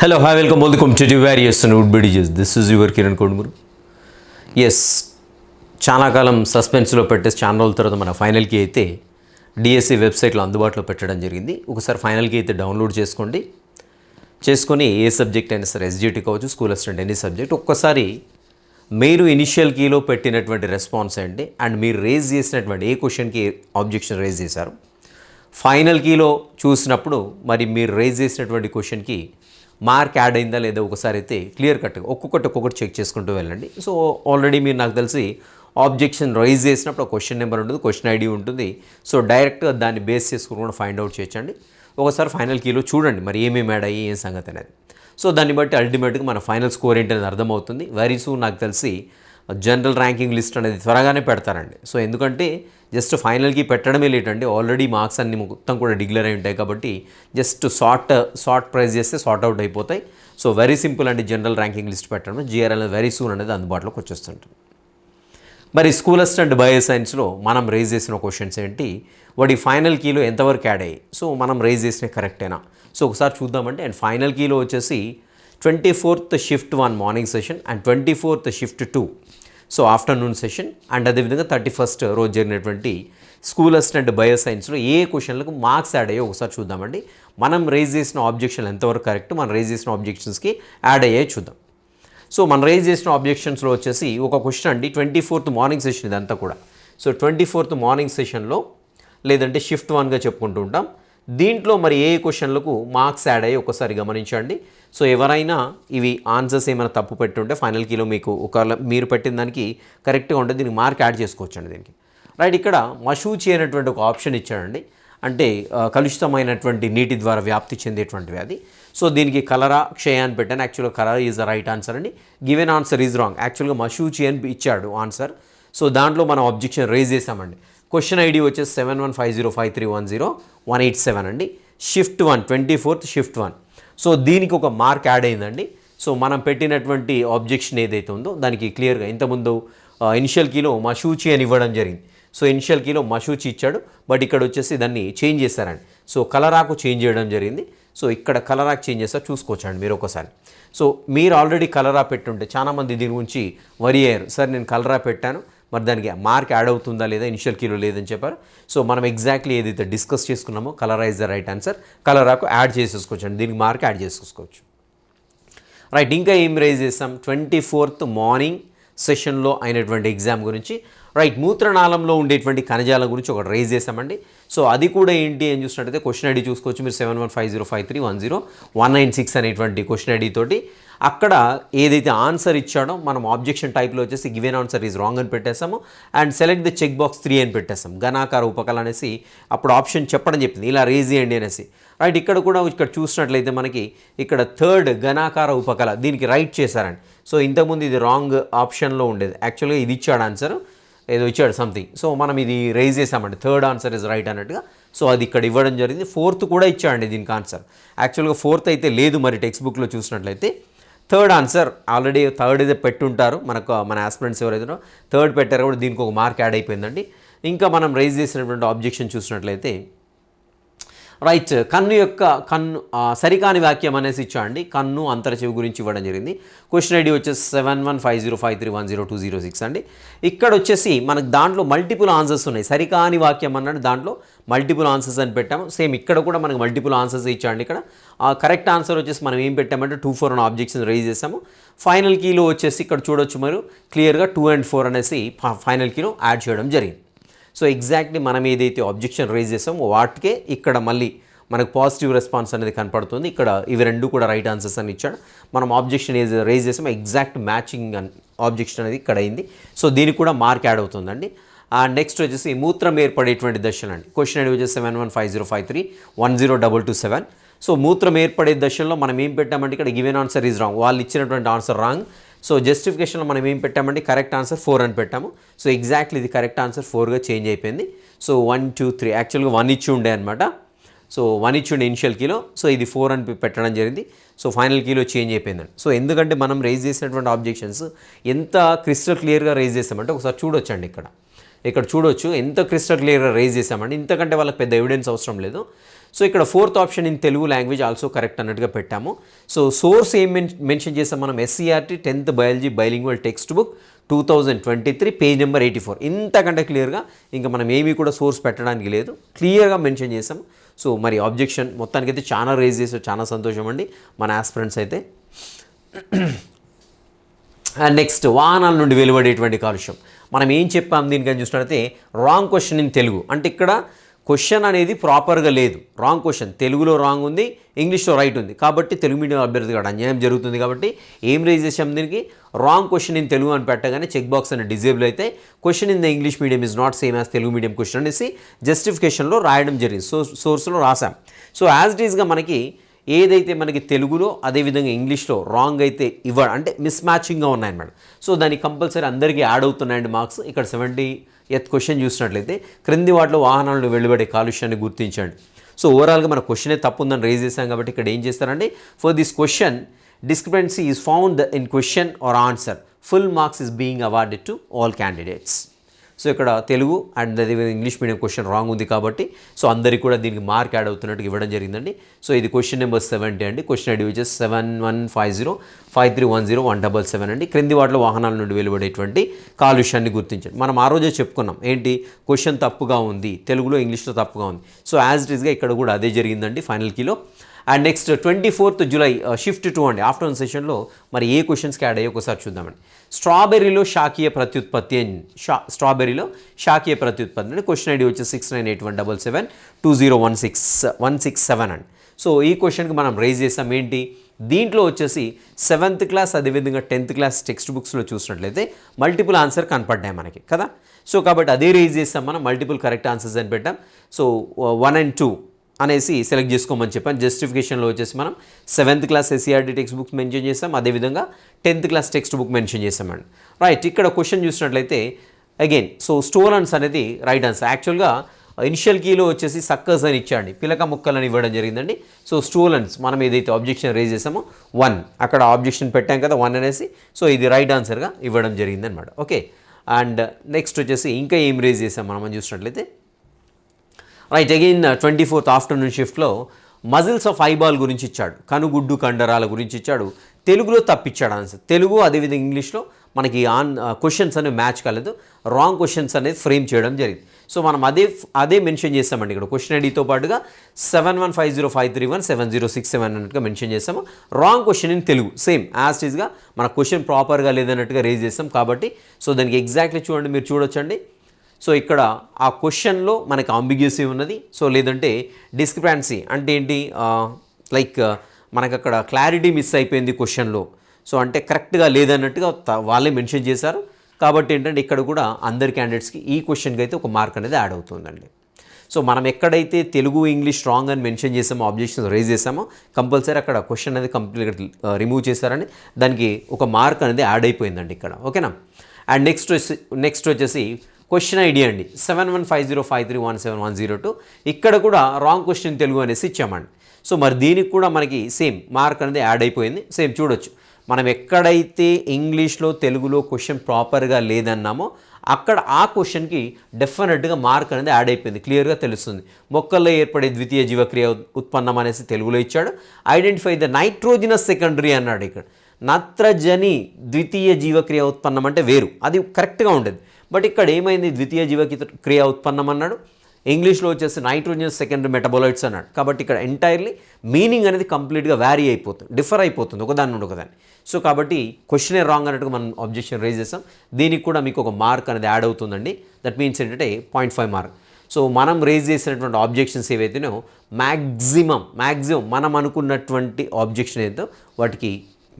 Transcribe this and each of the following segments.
Hello hi welcome welcome to various and wood బిడిజెస్ this is your Kiran Kodumuru S చాలా కాలం సస్పెన్స్లో పెట్టేసి చాలా రోజుల తర్వాత మన ఫైనల్కి అయితే డిఎస్సి వెబ్సైట్లో అందుబాటులో పెట్టడం జరిగింది. ఒకసారి ఫైనల్కి అయితే డౌన్లోడ్ చేసుకోండి. చేసుకొని ఏ సబ్జెక్ట్ అయినా సరే ఎస్జిటి కావచ్చు స్కూల్ అసిస్టెంట్ ఎనీ సబ్జెక్ట్ ఒక్కసారి మీరు ఇనిషియల్ కీలో పెట్టినటువంటి రెస్పాన్స్ ఏంటి? అండ్ మీరు రేజ్ చేసినటువంటి ఏ క్వశ్చన్కి ఆబ్జెక్షన్ రేజ్ చేశారు? ఫైనల్ కీలో చూసినప్పుడు మరి మీరు రేజ్ చేసినటువంటి క్వశ్చన్కి మార్క్ యాడ్ అయిందా లేదా ఒకసారి అయితే క్లియర్ కట్గా ఒక్కొక్కటి ఒక్కొక్కటి చెక్ చేసుకుంటూ వెళ్ళండి. సో ఆల్రెడీ మీరు నాకు తెలిసి ఆబ్జెక్షన్ రైజ్ చేసినప్పుడు ఒక క్వశ్చన్ నెంబర్ ఉంటుంది క్వశ్చన్ ఐడి ఉంటుంది. సో డైరెక్ట్గా దాన్ని బేస్ చేసుకుని కూడా ఫైండ్ అవుట్ చేయొచ్చండి. ఒకసారి ఫైనల్ కీలో చూడండి మరి ఏమేమి యాడ్ అయ్యి ఏం సంగతి అనేది. సో దాన్ని బట్టి అల్టిమేట్గా మన ఫైనల్ స్కోర్ ఏంటనేది అర్థమవుతుంది. వెరీ సూన్ నాకు తెలిసి జనరల్ ర్యాంకింగ్ లిస్ట్ అనేది త్వరగానే పెడతారండి. సో ఎందుకంటే జస్ట్ ఫైనల్కి పెట్టడమే లేటండి ఆల్రెడీ మార్క్స్ అన్ని మొత్తం కూడా డిక్లేర్ అయి ఉంటాయి కాబట్టి జస్ట్ సార్ట్ సార్ట్ ప్రైస్ చేస్తే సార్ట్ అవుట్ అయిపోతాయి. సో వెరీ సింపుల్ అండి జనరల్ ర్యాంకింగ్ లిస్ట్ పెట్టడం జిఆర్ఎల్ వెరీ సూన్ అనేది అందుబాటులోకి వచ్చేస్తుంటుంది. మరి స్కూల్ అసిస్టెంట్ బయో సైన్స్లో మనం రేజ్ చేసిన క్వశ్చన్స్ ఏంటి? వాటి ఫైనల్ కీలో ఎంతవరకు యాడ్ అయ్యాయి? సో మనం రేజ్ చేసిన కరెక్టేనా సో ఒకసారి చూద్దామంటే అండ్ ఫైనల్ కీలో వచ్చేసి twenty fourth shift one morning session and twenty fourth shift two. So afternoon session and అదేవిధంగా థర్టీ ఫస్ట్ రోజు జరిగినటువంటి స్కూల్ అసిస్టెంట్ బయో సైన్స్లో ఏ క్వశ్చన్లకు మార్క్స్ యాడ్ అయ్యో ఒకసారి చూద్దామండి. మనం రేజ్ చేసిన ఆబ్జెక్షన్ ఎంతవరకు కరెక్ట్ మనం రేజ్ చేసిన ఆబ్జెక్షన్స్కి యాడ్ అయ్యే చూద్దాం. సో మనం రేజ్ చేసిన ఆబ్జెక్షన్స్లో వచ్చేసి ఒక క్వశ్చన్ అండి ట్వంటీ ఫోర్త్ మార్నింగ్ సెషన్ ఇదంతా కూడా. సో ట్వంటీ ఫోర్త్ మార్నింగ్ సెషన్లో లేదంటే షిఫ్ట్ వన్గా చెప్పుకుంటూ ఉంటాం. దీంట్లో మరి ఏ క్వశ్చన్లకు మార్క్స్ యాడ్ అయ్యి ఒకసారి గమనించండి. సో ఎవరైనా ఇవి ఆన్సర్స్ ఏమైనా తప్పు పెట్టుంటే ఫైనల్ కీలో మీకు ఒకవేళ మీరు పెట్టిన దానికి కరెక్ట్గా ఉంటే దీనికి మార్క్ యాడ్ చేసుకోవచ్చండి దీనికి. రైట్ ఇక్కడ మషూచి అనేటువంటి ఒక ఆప్షన్ ఇచ్చాడండి. అంటే కలుషితమైనటువంటి నీటి ద్వారా వ్యాప్తి చెందేటువంటి వ్యాధి సో దీనికి కలరా క్షయ అని పెట్టాను. యాక్చువల్గా cholera is the right answer అండి. Given answer is wrong. యాక్చువల్గా మషూచి అని ఇచ్చాడు ఆన్సర్. సో దాంట్లో మనం అబ్జెక్షన్ రేజ్ చేసామండి క్వశ్చన్ ఐడి వచ్చేసి seven one five zero five three one zero one eight seven అండి. Shift one twenty fourth shift one so దీనికి ఒక మార్క్ యాడ్ అయిందండి. సో మనం పెట్టినటువంటి ఆబ్జెక్షన్ ఏదైతే ఉందో దానికి క్లియర్గా ఇంతకుముందు ఇనిషియల్ కీలో మషూచి అని ఇవ్వడం జరిగింది. సో ఇనిషియల్ కీలో మషూచి ఇచ్చాడు. బట్ ఇక్కడ వచ్చేసి దాన్ని చేంజ్ చేశారండి. సో కలరాకు చేంజ్ చేయడం జరిగింది. సో ఇక్కడ కలరాకు చేంజ్ చేస్తారు చూసుకోవచ్చండి మీరు ఒకసారి. సో మీరు ఆల్రెడీ కలరా పెట్టుంటే చాలామంది దీని గురించి వరి అయ్యారు. సార్ నేను కలరా పెట్టాను. మరి దానికి మార్క్ యాడ్ అవుతుందా లేదా ఇనిషియల్ కీలో లేదని చెప్పారు. సో మనం ఎగ్జాక్ట్లీ ఏదైతే డిస్కస్ చేసుకున్నామో cholera is the right answer కలరాకు add చేసేసుకోవచ్చు అండి. దీనికి మార్క్ యాడ్ చేసుకోవచ్చు రైట్ ఇంకా ఏం రైజ్ చేస్తాం? ట్వంటీ ఫోర్త్ మార్నింగ్ సెషన్లో అయినటువంటి ఎగ్జామ్ గురించి. రైట్ మూత్రనాళంలో ఉండేటువంటి కణజాల గురించి ఒకటి రేజ్ చేసామండి సో అది కూడా ఏంటి అని చూసినట్టయితే క్వశ్చన్ ఐడి చూసుకోవచ్చు మీరు seven one five zero five three one zero one nine six అనేటువంటి క్వశ్చన్ ఐడి తోటి. అక్కడ ఏదైతే ఆన్సర్ ఇచ్చాడో మనం ఆబ్జెక్షన్ టైప్లో వచ్చేసి గివెన్ ఆన్సర్ ఈజ్ రాంగ్ అని పెట్టేసాము and select the check box three అని పెట్టేస్తాం ఘనాకార ఉపకళ అనేసి అప్పుడు ఆప్షన్ చెప్పడం చెప్పింది. ఇలా రేజ్ చేయండి అనేసి. రైట్ ఇక్కడ కూడా ఇక్కడ చూసినట్లయితే మనకి ఇక్కడ థర్డ్ ఘనాకార ఉపకళ దీనికి రైట్ చేశారండి. సో ఇంతకుముందు ఇది రాంగ్ ఆప్షన్లో ఉండేది. యాక్చువల్గా ఇది ఇచ్చాడు ఆన్సర్ ఏదో ఇచ్చాడు సంథింగ్ సో మనం ఇది రైజ్ చేసామండి థర్డ్ ఆన్సర్ ఇస్ రైట్ అన్నట్టుగా. సో అది ఇక్కడ ఇవ్వడం జరిగింది. ఫోర్త్ కూడా ఇచ్చాడండి దీనికి ఆన్సర్ యాక్చువల్గా ఫోర్త్ అయితే లేదు మరి టెక్స్ట్ బుక్లో చూసినట్లయితే. Third answer. ఆల్రెడీ థర్డ్ అయితే పెట్టుంటారు. మనకు మన ఆస్పిరెంట్స్ ఎవరైతే థర్డ్ పెట్టారు కూడా దీనికి ఒక మార్క్ యాడ్ అయిపోయిందండి. ఇంకా మనం రైజ్ చేసినటువంటి ఆబ్జెక్షన్ చూసినట్లయితే రైట్. కన్ను యొక్క కన్ను సరికాని వాక్యం అనేసి ఇచ్చాండి కన్ను అంతరచెవి గురించి ఇవ్వడం జరిగింది. క్వశ్చన్ ఐడి వచ్చేసి seven one five zero five three one zero two zero six అండి. ఇక్కడ వచ్చేసి మనకు దాంట్లో మల్టిపుల్ ఆన్సర్స్ ఉన్నాయి. సరికాని వాక్యం అన్నాడు దాంట్లో మల్టిపుల్ ఆన్సర్స్ అని పెట్టాము. సేమ్ ఇక్కడ కూడా మనకు మల్టిపుల్ ఆన్సర్స్ ఇచ్చాండి ఇక్కడ. కరెక్ట్ ఆన్సర్ వచ్చేసి మనం ఏం పెట్టామంటే టూ ఫోర్ అనే ఆబ్జెక్షన్ రైజ్ చేసాము ఫైనల్ కీలో వచ్చేసి ఇక్కడ చూడొచ్చు మీరు క్లియర్గా టూ అండ్ ఫోర్ అనేసి ఫైనల్ కీలో యాడ్ చేయడం జరిగింది. సో ఎగ్జాక్ట్లీ మనం ఏదైతే ఆబ్జెక్షన్ రైజ్ చేసామో వాటికే ఇక్కడ మళ్ళీ మనకు పాజిటివ్ రెస్పాన్స్ అనేది కనపడుతుంది. ఇక్కడ ఇవి రెండు కూడా రైట్ ఆన్సర్స్ అని ఇచ్చాడు. మనం ఆబ్జెక్షన్ ఏది రైజ్ ఎగ్జాక్ట్ మ్యాచింగ్ ఆబ్జెక్షన్ అనేది ఇక్కడ అయింది. సో దీనికి కూడా మార్క్ యాడ్ అవుతుందండి. నెక్స్ట్ వచ్చేసి మూత్రం ఏర్పడేటువంటి దశలు అండి. క్వశ్చన్ అనేది వచ్చేసి seven one five zero five three one zero double two seven so మూత్రం ఏర్పడే దశల్లో మనం ఏం పెట్టామంటే ఇక్కడ గివెన్ ఆన్సర్ ఈజ్ రాంగ్ వాళ్ళు ఇచ్చినటువంటి ఆన్సర్ రాంగ్ సో జస్టిఫికేషన్లో మనం ఏం పెట్టామండి? కరెక్ట్ ఆన్సర్ ఫోర్ అని పెట్టాము. సో ఎగ్జాక్ట్లీ ఇది కరెక్ట్ ఆన్సర్ ఫోర్గా చేంజ్ అయిపోయింది. సో వన్ టూ త్రీ యాక్చువల్గా వన్ ఇచ్చి ఉండే అనమాట సో వన్ ఇచ్చి ఉండే ఇనిషియల్ కీలో సో ఇది ఫోర్ అని పెట్టడం జరిగింది. సో ఫైనల్ కీలో చేంజ్ అయిపోయిందండి. సో ఎందుకంటే మనం రైజ్ చేసినటువంటి ఆబ్జెక్షన్స్ ఎంత క్రిస్టల్ క్లియర్గా రైజ్ చేస్తామంటే ఒకసారి చూడొచ్చండి ఇక్కడ. ఇక్కడ చూడొచ్చు ఎంత క్రిస్టల్ క్లియర్గా రైజ్ చేసామండి ఇంతకంటే వాళ్ళకి పెద్ద ఎవిడెన్స్ అవసరం లేదు. సో ఇక్కడ fourth option in Telugu language also correct అన్నట్టుగా పెట్టాము. సో సోర్స్ ఏం మెన్షన్ చేసాం మనం SCERT tenth biology bilingual textbook two thousand twenty three page number eighty four. ఇంతకంటే క్లియర్గా ఇంకా మనం ఏమీ కూడా సోర్స్ పెట్టడానికి లేదు. క్లియర్గా మెన్షన్ చేసాం సో మరి ఆబ్జెక్షన్ మొత్తానికైతే చాలా రేజ్ చేసారు చాలా సంతోషం అండి. మన ఆస్పిరెంట్స్ అయితే. నెక్స్ట్ వాహనాల నుండి వెలువడేటువంటి కాలుష్యం. మనం ఏం చెప్పాం దీనికని చూసినట్లయితే రాంగ్ క్వశ్చన్ ఇన్ తెలుగు. అంటే ఇక్కడ క్వశ్చన్ అనేది ప్రాపర్గా లేదు. రాంగ్ క్వశ్చన్ తెలుగులో రాంగ్ ఉంది ఇంగ్లీష్లో రైట్ ఉంది. కాబట్టి తెలుగు మీడియం అభ్యర్థి కూడా అన్యాయం జరుగుతుంది కాబట్టి ఏం రేజ్ చేసాం దీనికి? రాంగ్ క్వశ్చన్ ఇన్ తెలుగు అని పెట్టగానే చెక్ బాక్స్ అని డిజేబుల్ అయితే question in the English medium is not same as Telugu medium question అనేసి జస్టిఫికేషన్లో రాయడం జరిగింది. సో సోర్స్లో రాసాం సో యాజ్ ఇట్ ఈస్గా మనకి ఏదైతే మనకి తెలుగులో అదేవిధంగా ఇంగ్లీష్లో రాంగ్ అయితే ఇవ్వ అంటే మిస్ మ్యాచింగ్గా ఉన్నాయన్నమాట సో దానికి కంపల్సరీ అందరికీ యాడ్ అవుతున్నాయండి మార్క్స్ ఇక్కడ సెవెంటీ ఎత్ క్వశ్చన్ చూసినట్లయితే క్రింది వాటిలో వాహనాలను వెలువడే కాలుష్యాన్ని గుర్తించండి. సో ఓవరాల్గా మన క్వశ్చనే తప్పు ఉందని రేజ్ చేశాం కాబట్టి ఇక్కడ ఏం చేస్తారంటే for this question discrepancy is found in question or answer full marks is being awarded to all candidates so ఇక్కడ తెలుగు అండ్ అదేవిధంగా ఇంగ్లీష్ మీడియం క్వశ్చన్ రాంగ్ ఉంది కాబట్టి సో అందరికీ కూడా దీనికి మార్క్ యాడ్ అవుతున్నట్టు ఇవ్వడం జరిగిందండి. సో ఇది క్వశ్చన్ నెంబర్ సెవెంటీ అండి. క్వశ్చన్ ఐడి వచ్చేసి seven one five zero five three one zero one double seven అండి. క్రింది వాటిలో వాహనాల నుండి వెలువడేటువంటి కాలుష్యాన్ని గుర్తించండి. మనం ఆ రోజే చెప్పుకున్నాం. ఏంటి? క్వశ్చన్ తప్పుగా ఉంది. తెలుగులో ఇంగ్లీష్లో తప్పుగా ఉంది. సో యాజ్ ఇట్ ఈస్గా ఇక్కడ కూడా అదే జరిగిందండి. Final కీలో and next twenty fourth July shift two అండి. ఆఫ్టర్నూన్ సెషన్లో మరి ఏ క్వశ్చన్స్కి యాడ్ అయ్యో ఒకసారి చూద్దామండి. స్ట్రాబెర్రీలో శాఖీయ ప్రత్యుత్పత్తి అని షా స్ట్రాబెర్రీలో శాఖీయ ప్రత్యుత్పత్తి అంటే క్వశ్చన్ ఐడి వచ్చి six nine eight one double seven two zero one six one six seven అండి. సో ఈ క్వశ్చన్కి మనం రేజ్ చేసాం ఏంటి? దీంట్లో వచ్చేసి సెవెంత్ క్లాస్ అదేవిధంగా టెన్త్ క్లాస్ టెక్స్ట్ బుక్స్లో చూసినట్లయితే మల్టిపుల్ ఆన్సర్ కనపడ్డాయి మనకి కదా? సో కాబట్టి అదే రేజ్ చేస్తాం మనం మల్టిపుల్ కరెక్ట్ ఆన్సర్స్ అని పెట్టాం. సో వన్ అండ్ టూ అనేసి సెలెక్ట్ చేసుకోమని చెప్పాను. జస్టిఫికేషన్లో వచ్చేసి మనం seventh class SCERT text book mention చేసాం. అదేవిధంగా tenth class text book mention చేసామండి రైట్ ఇక్కడ క్వశ్చన్ చూసినట్లయితే అగైన్ సో స్టోలన్స్ అనేది రైట్ ఆన్సర్ యాక్చువల్గా ఇనిషియల్ కీలో వచ్చేసి సక్కర్స్ అని ఇచ్చాండి పిలక ముక్కలని ఇవ్వడం జరిగిందండి. సో స్టూలెంట్స్ మనం ఏదైతే ఆబ్జెక్షన్ రేజ్ చేసామో వన్ అక్కడ ఆబ్జెక్షన్ పెట్టాం కదా వన్ అనేసి. సో ఇది రైట్ ఆన్సర్గా ఇవ్వడం జరిగిందనమాట ఓకే అండ్ నెక్స్ట్ వచ్చేసి ఇంకా ఏం రేజ్ చేసాం మనం చూసినట్లయితే right again twenty fourth afternoon షిఫ్ట్లో మజిల్స్ ఆఫ్ ఐబాల్ గురించి ఇచ్చాడు. కనుగుడ్డు కండరాల గురించి ఇచ్చాడు. తెలుగులో తప్పిచ్చాడు ఆన్సర్ తెలుగు అదేవిధంగా ఇంగ్లీష్లో మనకి ఆన్ క్వశ్చన్స్ అనేవి మ్యాచ్ కాలేదు. రాంగ్ క్వశ్చన్స్ అనేది ఫ్రేమ్ చేయడం జరిగింది. సో మనం అదే అదే మెన్షన్ చేస్తామండి ఇక్కడ. క్వశ్చన్ ఐడితో పాటుగా seven one five zero five three one seven zero six seven అన్నట్టుగా మెన్షన్ చేస్తాము. Wrong question in Telugu. Same as ఈజ్గా మన క్వశ్చన్ ప్రాపర్గా లేదన్నట్టుగా రేజ్ చేస్తాం కాబట్టి సో దానికి ఎగ్జాక్ట్లీ చూడండి మీరు చూడొచ్చండి. సో ఇక్కడ ఆ క్వశ్చన్లో మనకి అంబిగ్యూసీ ఉన్నది. సో లేదంటే డిస్క్రిపాన్సీ అంటే ఏంటి? లైక్ మనకు అక్కడ క్లారిటీ మిస్ అయిపోయింది క్వశ్చన్లో. సో అంటే కరెక్ట్గా లేదన్నట్టుగా వాళ్ళే మెన్షన్ చేశారు. కాబట్టి ఏంటంటే ఇక్కడ కూడా అందరి క్యాండిడేట్స్కి ఈ క్వశ్చన్కి అయితే ఒక మార్క్ అనేది యాడ్ అవుతుందండి. సో మనం ఎక్కడైతే తెలుగు ఇంగ్లీష్ స్ట్రాంగ్ అని మెన్షన్ చేసామో ఆబ్జెక్షన్స్ రేజ్ చేసామో కంపల్సరీ అక్కడ క్వశ్చన్ అనేది కంప్లీట్గా రిమూవ్ చేశారని దానికి ఒక మార్క్ అనేది యాడ్ అయిపోయిందండి ఇక్కడ. ఓకేనా అండ్ నెక్స్ట్ నెక్స్ట్ వచ్చేసి క్వశ్చన్ ఐడి అండి. Seven one five zero five three one seven one zero two ఇక్కడ కూడా రాంగ్ క్వశ్చన్ తెలుగు అనేసి ఇచ్చామండి. సో మరి దీనికి కూడా మనకి సేమ్ మార్క్ అనేది యాడ్ అయిపోయింది. సేమ్ చూడొచ్చు. మనం ఎక్కడైతే ఇంగ్లీష్లో తెలుగులో క్వశ్చన్ ప్రాపర్గా లేదన్నామో అక్కడ ఆ క్వశ్చన్కి డెఫినెట్గా మార్క్ అనేది యాడ్ అయిపోయింది. క్లియర్గా తెలుస్తుంది. మొక్కల్లో ఏర్పడే ద్వితీయ జీవక్రియ ఉత్పన్నం అనేసి తెలుగులో ఇచ్చాడు. ఐడెంటిఫై ద నైట్రోజినస్ సెకండరీ అన్నాడు ఇక్కడ. నత్రజని ద్వితీయ జీవక్రియ ఉత్పన్నం అంటే వేరు. అది కరెక్ట్గా ఉండేది. బట్ ఇక్కడ ఏమైంది? ద్వితీయ జీవకి క్రియ ఉత్పన్నం అన్నాడు. ఇంగ్లీష్లో వచ్చేసి నైట్రోజన్ సెకండరీ మెటబోలైట్స్ అన్నాడు. కాబట్టి ఇక్కడ ఎంటైర్లీ మీనింగ్ అనేది కంప్లీట్గా వ్యారీ అయిపోతుంది డిఫర్ అయిపోతుంది. ఒకదాని నుండి ఒకదాన్ని. సో కాబట్టి క్వశ్చనే రాంగ్ అన్నట్టుగా మనం ఆబ్జెక్షన్ రేజ్ చేస్తాం దీనికి కూడా మీకు ఒక మార్క్ అనేది యాడ్ అవుతుందండి. దట్ మీన్స్ ఏంటంటే పాయింట్ ఫైవ్ మార్క్ సో మనం రేజ్ చేసినటువంటి ఆబ్జెక్షన్స్ ఏవైతేనో మ్యాక్సిమం మ్యాక్సిమం మనం అనుకున్నటువంటి ఆబ్జెక్షన్ ఏదో వాటికి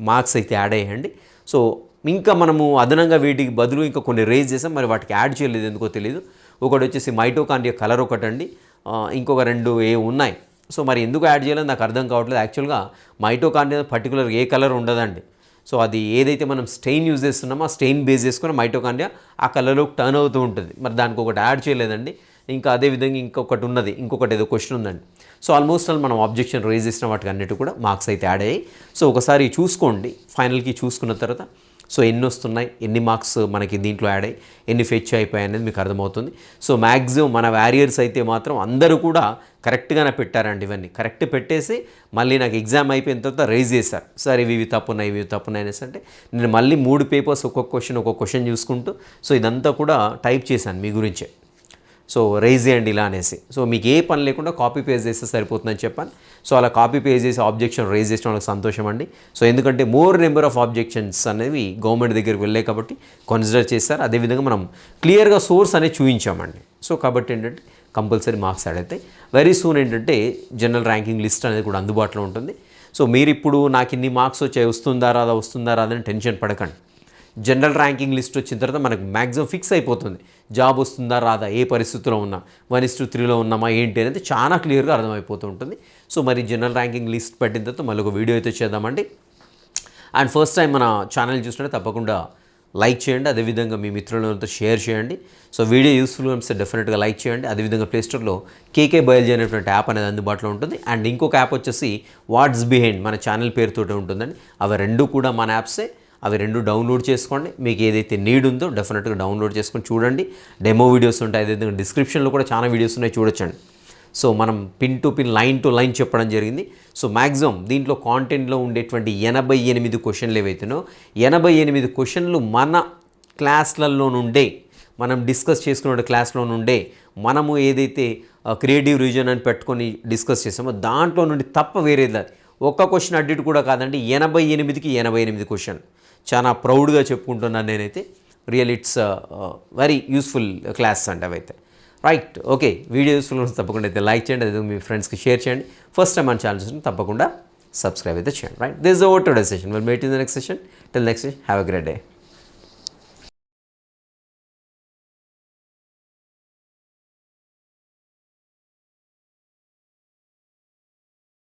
మార్క్స్ అయితే యాడ్ అయ్యండి. సో ఇంకా మనము అదనంగా వీటికి బదులు ఇంకా కొన్ని రేజ్ చేసాం. మరి వాటికి యాడ్ చేయలేదు ఎందుకో తెలియదు ఒకటి వచ్చేసి మైటోకాండియా కలర్ ఒకటండి. అండి ఇంకొక రెండు ఏ ఉన్నాయి. సో మరి ఎందుకు యాడ్ చేయాలని నాకు అర్థం కావట్లేదు. యాక్చువల్గా మైటోకాండియా పర్టికులర్ ఏ కలర్ ఉండదండి. సో అది ఏదైతే మనం స్టెయిన్ యూజ్ చేస్తున్నామో ఆ స్టెయిన్ బేస్ చేసుకుని మైటోకాండియా ఆ కలర్లోకి టర్న్ అవుతూ ఉంటుంది. మరి దానికి ఒకటి యాడ్ చేయలేదండి. ఇంకా అదేవిధంగా ఇంకొకటి ఉన్నది. ఇంకొకటి ఏదో క్వశ్చన్ ఉందండి. సో ఆల్మోస్ట్ ఆల్ మనం ఆబ్జెక్షన్ రేజ్ చేసిన వాటికి అన్నిటి కూడా మార్క్స్ అయితే యాడ్ అయ్యాయి. సో ఒకసారి చూసుకోండి. ఫైనల్కి చూసుకున్న తర్వాత సో ఎన్ని వస్తున్నాయి ఎన్ని మార్క్స్ మనకి దీంట్లో యాడ్ అయ్యి ఎన్ని ఫెచ్ అయిపోయాయి అనేది మీకు అర్థమవుతుంది. సో మ్యాక్సిమం మన వ్యారియర్స్ అయితే మాత్రం అందరూ కూడా కరెక్ట్గానే పెట్టారండి ఇవన్నీ. కరెక్ట్ పెట్టేసి మళ్ళీ నాకు ఎగ్జామ్ అయిపోయిన తర్వాత రైజ్ చేశారు. సార్ ఇవి ఇవి తప్పున్నాయి ఇవి ఇవి తప్పున్నాయి అనేసి అంటే నేను మళ్ళీ మూడు పేపర్స్ ఒక్కొక్క క్వశ్చన్ ఒక్కొక్క క్వశ్చన్ చూసుకుంటూ సో ఇదంతా కూడా టైప్ చేశాను మీ గురించే. సో రైజ్ చేయండి ఇలా అనేసి. సో మీకు ఏ పని లేకుండా కాపీ పేజ్ చేస్తే సరిపోతుందని చెప్పాను. సో అలా కాపీ పేజ్ చేసి ఆబ్జెక్షన్ రైజ్ చేసిన వాళ్ళకి సంతోషం అండి. సో ఎందుకంటే మోర్ నెంబర్ ఆఫ్ ఆబ్జెక్షన్స్ అనేవి గవర్నమెంట్ దగ్గరికి వెళ్ళాయి కాబట్టి కన్సిడర్ చేస్తారు అదేవిధంగా మనం క్లియర్గా సోర్స్ అనేది చూపించామండి. సో కాబట్టి ఏంటంటే కంపల్సరీ మార్క్స్ యాడ్ అవుతాయి. వెరీ సూన్ ఏంటంటే జనరల్ ర్యాంకింగ్ లిస్ట్ అనేది కూడా అందుబాటులో ఉంటుంది. సో మీరు ఇప్పుడు నాకు ఇన్ని మార్క్స్ వచ్చాయి వస్తుందా రాదా వస్తుందా రాదా అని టెన్షన్ పడకండి. జనరల్ ర్యాంకింగ్ లిస్ట్ వచ్చిన తర్వాత మనకు మ్యాక్సిమం ఫిక్స్ అయిపోతుంది. జాబ్ వస్తుందా రాదా ఏ పరిస్థితిలో ఉన్నా వన్ ఇస్ టూ త్రీలో ఉన్నామా ఏంటి అనేది చాలా క్లియర్గా అర్థమైపోతూ ఉంటుంది. సో మరి జనరల్ ర్యాంకింగ్ లిస్ట్ పెట్టిన తర్వాత మళ్ళీ ఒక వీడియో అయితే చేద్దామండి. అండ్ ఫస్ట్ టైం మన ఛానల్ చూసినట్టు తప్పకుండా లైక్ చేయండి. అదేవిధంగా మీ మిత్రులతో షేర్ చేయండి. సో వీడియో యూస్ఫుల్ అనిపిస్తే డెఫినెట్గా లైక్ చేయండి. అదేవిధంగా ప్లేస్టోర్లో కేకే బయలుజీ అనేటువంటి యాప్ అనేది అందుబాటులో ఉంటుంది. అండ్ ఇంకొక యాప్ వచ్చేసి వాట్స్ బిహైండ్ మన ఛానల్ పేరుతోటి ఉంటుందండి. అవి రెండు కూడా మన యాప్సే. అవి రెండు డౌన్లోడ్ చేసుకోండి. మీకు ఏదైతే నీడ్ ఉందో డెఫినెట్గా డౌన్లోడ్ చేసుకొని చూడండి. డెమో వీడియోస్ ఉంటాయి. అదేవిధంగా డిస్క్రిప్షన్లో కూడా చాలా వీడియోస్ ఉన్నాయి. చూడొచ్చండి. సో మనం pin to pin line to line చెప్పడం జరిగింది. సో మ్యాక్సిమం దీంట్లో కాంటెంట్లో ఉండేటువంటి ఎనభై ఎనిమిది క్వశ్చన్లు ఏవైతేనో ఎనభై ఎనిమిది క్వశ్చన్లు మన క్లాస్లలో నుండే మనం డిస్కస్ చేసుకున్న క్లాస్లో నుండే మనము ఏదైతే క్రియేటివ్ రీజన్ అని పెట్టుకొని డిస్కస్ చేసామో దాంట్లో నుండి తప్ప వేరేది లేదు. ఒక్క క్వశ్చన్ అడ్డిట్ కూడా కాదండి. ఎనభై ఎనిమిదికి ఎనభై ఎనిమిది క్వశ్చన్ చాలా ప్రౌడ్గా చెప్పుకుంటున్నాను నేనైతే. Real it's very useful class అంటే అవైతే. రైట్ ఓకే వీడియో యూస్ఫుల్ తప్పకుండా అయితే లైక్ చేయండి అదే మీ ఫ్రెండ్స్కి షేర్ చేయండి. ఫస్ట్ టైం మన ఛానల్ చూసిన తప్పకుండా సబ్స్క్రైబ్ అయితే చేయండి. Right this over today session will meet in the next session till next have a great day